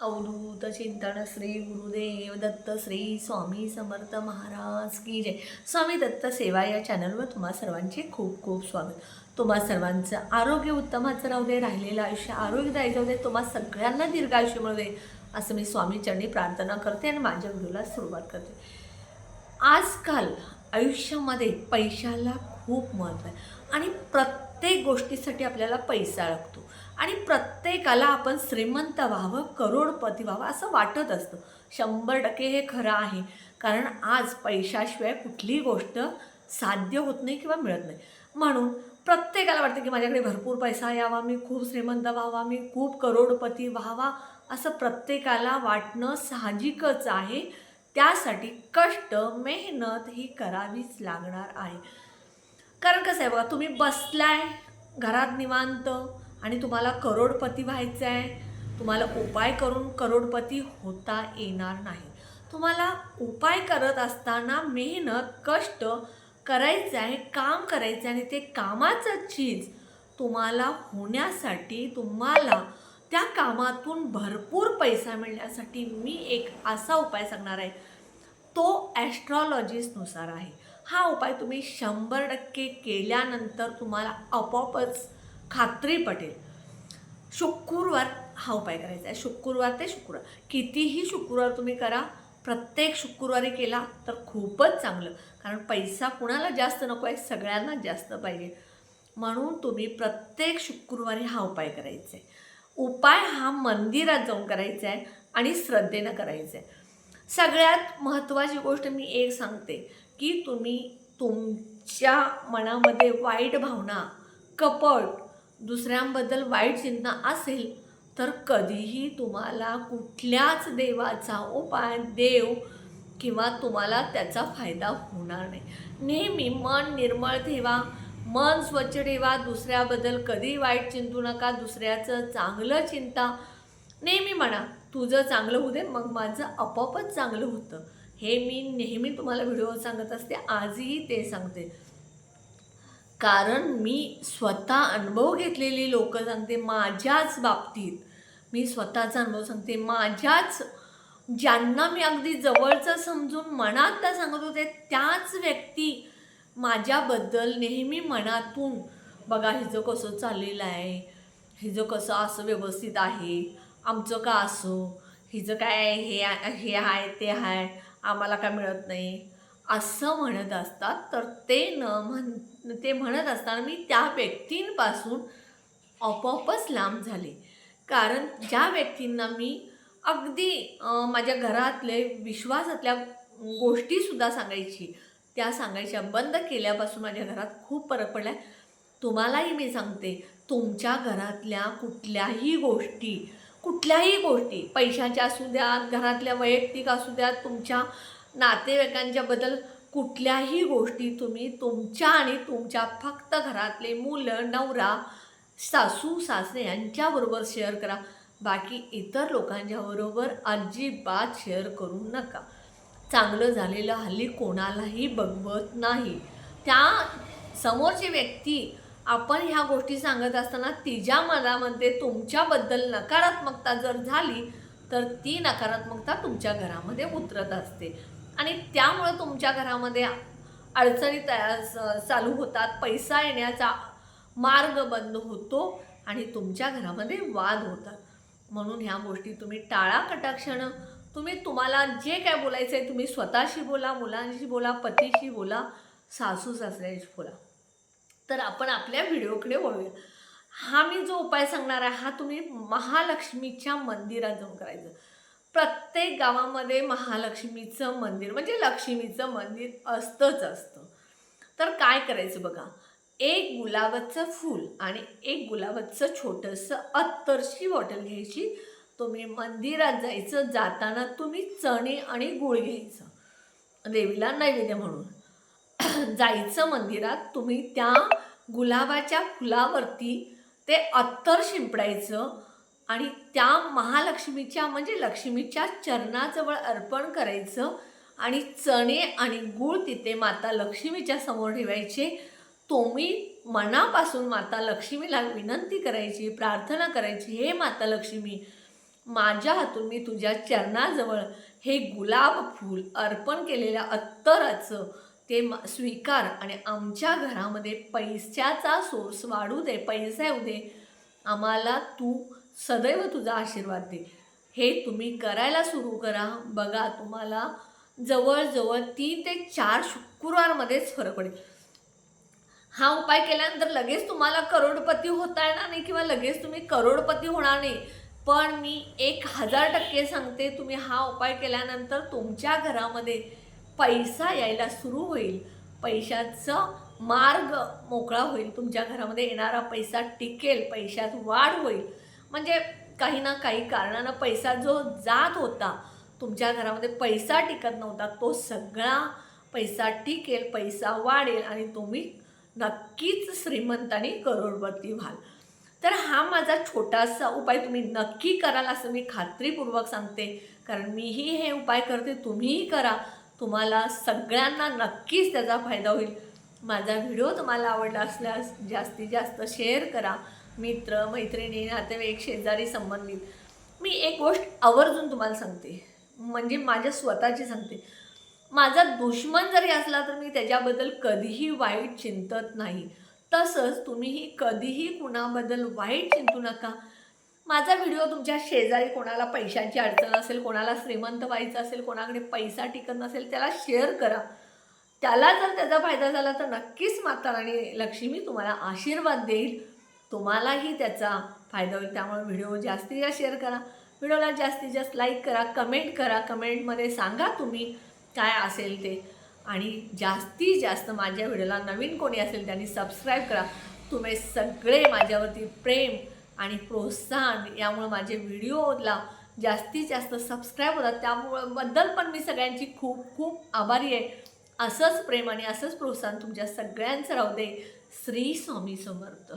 अवधूत चिंतन श्री गुरुदेव दत्त श्री स्वामी समर्थ महाराज की जय. स्वामी दत्त सेवा या चॅनलवर तुम्हा सर्वांचे खूप खूप स्वागत. तुम्हा सर्वांचं आरोग्य उत्तमाचं राहू दे राहिलेलं आयुष्य आरोग्यदायी जाऊ दे तुम्हा सगळ्यांना दीर्घायुष्य मिळू दे असं मी स्वामीचरणी प्रार्थना करते आणि माझ्या व्हिडिओला सुरुवात करते. आजकाल आयुष्यामध्ये पैशाला खूप महत्त्व आहे आणि प्रत्येक गोष्टीसाठी आपल्याला पैसा लागतो. आणि प्रत्येकाला आपण श्रीमंत व्हावं करोडपती व्हावं असं वाटत असतं. शंभर टक्के हे खरं आहे. कारण आज पैशाशिवाय कुठलीही गोष्ट साध्य होत नाही किंवा मिळत नाही. म्हणून प्रत्येकाला वाटतं की माझ्याकडे भरपूर पैसा यावा मी खूप श्रीमंत व्हावा मी खूप करोडपती व्हावा असं प्रत्येकाला वाटणं साहजिकच आहे. त्यासाठी कष्ट मेहनत ही करावीच लागणार आहे. कारण कसं आहे बघा तुम्ही बसलाय घरात निवांत आणि तुम्हाला करोडपती व्हायचं आहे. तुम्हाला उपाय करून करोडपती होता येणार नाही. तुम्हाला उपाय करत असताना मेहनत कष्ट करायचं आहे काम करायचं आहे आणि ते कामाचं चीज तुम्हाला होण्यासाठी तुम्हाला त्या कामातून भरपूर पैसा मिळण्यासाठी मी एक असा उपाय सांगणार आहे. तो ॲस्ट्रॉलॉजिस्टनुसार आहे. हा उपाय तुम्ही शंभर टक्के केल्यानंतर तुम्हाला आपोआपच खात्री पटेल. शुक्रवार हा उपाय करायचा आहे. शुक्रवार ते शुक्रवार. कितीही शुक्रवार तुम्ही करा प्रत्येक शुक्रवारी केला तर खूपच चांगलं. कारण पैसा कुणाला जास्त नको आहे? सगळ्यांना जास्त पाहिजे. म्हणून तुम्ही प्रत्येक शुक्रवारी हा उपाय करायचा आहे. उपाय हा मंदिरात जाऊन करायचा आहे आणि श्रद्धेनं करायचा आहे. सगळ्यात महत्त्वाची गोष्ट मी एक सांगते की तुम्ही तुमच्या मनामध्ये वाईट भावना कपट दुसऱ्यांबद्दल वाईट चिंता असेल तर कधीही तुम्हाला कुठल्याच देवाचा उपाय देव किंवा तुम्हाला त्याचा फायदा होणार नाही. नेहमी मन निर्मळ ठेवा मन स्वच्छ ठेवा दुसऱ्याबद्दल कधी वाईट चिंतू नका दुसऱ्याचं चांगलं चिंता. नेहमी म्हणा तुझं चांगलं होऊ दे मग माझं आपोआपच चांगलं होतं. हे मी नेहमी तुम्हाला व्हिडिओ सांगत असते आजही ते सांगते. कारण मी स्वतः अनुभव घेतलेली लोक सांगते माझ्याच बाबतीत. मी स्वतःचा अनुभव सांगते. माझ्याच ज्यांना मी अगदी जवळचं समजून मनात त्या सांगत होते त्याच व्यक्ती माझ्याबद्दल नेहमी मनातून बघा हिचं कसं चाललेलं आहे हिचं कसं असं व्यवस्थित आहे आमचं का असो? हिचं काय हे हे आहे ते आहे आम्हाला काय मिळत नाही. असं म्हणत असतात तर ते न म्हण ते म्हणत असताना मी त्या व्यक्तींपासून आपोआपच लांब झाले. कारण ज्या व्यक्तींना मी अगदी माझ्या घरातले विश्वासातल्या गोष्टीसुद्धा सांगायची त्या सांगायच्या बंद केल्यापासून माझ्या घरात खूप फरक पडला आहे तुम्हालाही मी सांगते तुमच्या घरातल्या कुठल्याही गोष्टी कुठल्याही गोष्टी पैशाच्या असू द्यात घरातल्या वैयक्तिक असू द्यात तुमच्या नातेवाईकांच्याबद्दल कुठल्याही गोष्टी तुम्ही तुमच्या आणि तुमच्या फक्त घरातले मुलं नवरा सासू सासरे यांच्याबरोबर शेअर करा. बाकी इतर लोकांच्याबरोबर अजिबात शेअर करू नका. चांगलं झालेलं हल्ली कोणालाही बघवत नाही. त्या समोरची व्यक्ती आपण ह्या गोष्टी सांगत असताना तिच्या मनामध्ये तुमच्याबद्दल नकारात्मकता जर झाली तर ती नकारात्मकता तुमच्या घरामध्ये उतरत असते. आणि त्यामुळं तुमच्या घरामध्ये अडचणी तयार चालू होतात पैसा येण्याचा मार्ग बंद होतो आणि तुमच्या घरामध्ये वाद होतात. म्हणून ह्या गोष्टी तुम्ही टाळा कटाक्षणं तुम्ही तुम्हाला जे काय बोलायचं आहे तुम्ही स्वतःशी बोला मुलांशी बोला पतीशी बोला सासू सासऱ्याशी बोला. तर आपण आपल्या व्हिडिओकडे वळूया. हा मी जो उपाय सांगणार आहे हा तुम्ही महालक्ष्मीच्या मंदिरात जाऊन करायचं. प्रत्येक गावामध्ये महालक्ष्मीचं मंदिर म्हणजे लक्ष्मीचं मंदिर असतंच असतं. तर काय करायचं बघा? एक गुलाबाचं फूल आणि एक गुलाबाचं छोटंसं अत्तरची बॉटल घ्यायची. तुम्ही मंदिरात जायचं जाताना तुम्ही चणे आणि गुळ घ्यायचं. देवीला नैवेद्य म्हणून. जायचं मंदिरात तुम्ही त्या गुलाबाच्या फुलावरती ते अत्तर शिंपडायचं. आणि त्या महालक्ष्मीच्या म्हणजे लक्ष्मीच्या चरणाजवळ अर्पण करायचं आणि चणे आणि गूळ तिथे माता लक्ष्मीच्या समोर ठेवायचे. तुम्ही मनापासून माता लक्ष्मीला विनंती करायची प्रार्थना करायची हे माता लक्ष्मी माझ्या हातून मी तुझ्या चरणाजवळ हे गुलाब फूल अर्पण केलेल्या अत्तराचं ते म- स्वीकार आणि आमच्या घरामध्ये पैशाचा सोर्स वाढू दे पैसे येऊ दे. आम्हाला तू सदैव तुझा आशीर्वाद दे. हे तुम्ही करायला सुरू करा. बघा तुम्हाला जवळजवळ तीन ते चार शुक्रवारमध्येच फरक पडेल. हा उपाय केल्यानंतर लगेच तुम्हाला करोडपती होता येणार नाही किंवा लगेच तुम्ही करोडपती होणार नाही. पण मी एक हजार टक्के सांगते तुम्ही हा उपाय केल्यानंतर तुमच्या घरामध्ये पैसा यायला सुरू होईल. पैशाचं मार्ग मोकळा होईल. तुमच्या घरामध्ये येणारा पैसा टिकेल पैशात वाढ होईल. म्हणजे काही ना काही कारणानं पैसा जो जात होता तुमच्या घरामध्ये पैसा टिकत नव्हता तो सगळा पैसा टिकेल पैसा वाढेल आणि तुम्ही नक्कीच श्रीमंत आणि करोडपती व्हाल. तर हा माझा छोटासा उपाय तुम्ही नक्की कराल असं मी खात्रीपूर्वक सांगते. कारण मीही हे उपाय करते तुम्हीही करा. तुम्हाला सगळ्यांना नक्कीच त्याचा फायदा होईल. माझा व्हिडिओ तुम्हाला आवडला असल्यास जास्तीत जास्त शेअर करा. मित्र मैत्रिणी नातेवाईक शेजारी संबंधित. मी एक गोष्ट आवर्जून तुम्हाला सांगते. म्हणजे माझ्या स्वतःची सांगते. माझा दुश्मन जरी असला तर मी त्याच्याबद्दल कधीही वाईट चिंतत नाही. तसंच तुम्हीही कधीही कुणाबद्दल वाईट चिंतू नका. माझा व्हिडिओ तुमच्या शेजारी कोणाला पैशाची अडचण असेल कोणाला श्रीमंत व्हायचं असेल कोणाकडे पैसा टिकत नसेल त्याला शेअर करा. त्याला जर त्याचा फायदा झाला तर नक्कीच माता आणि लक्ष्मी तुम्हाला आशीर्वाद देईल. तुम्हालाही त्याचा फायदा होईल. त्यामुळे व्हिडिओ जास्तीत जास्त शेअर करा. व्हिडिओला जास्तीत जास्त लाईक करा कमेंट करा. कमेंटमध्ये सांगा तुम्ही काय असेल ते. आणि जास्तीत जास्त माझ्या व्हिडिओला नवीन कोणी असेल त्यांनी सबस्क्राईब करा. तुम्ही सगळे माझ्यावरती प्रेम आणि प्रोत्साहन यामुळे माझे व्हिडिओला जास्तीत जास्त सबस्क्राईब होतात. त्यामुळं बद्दल पण मी सगळ्यांची खूप खूप आभारी आहे. असंच प्रेम आणि असंच प्रोत्साहन तुमच्या सगळ्यांचं राहू दे. श्री स्वामी समर्थ.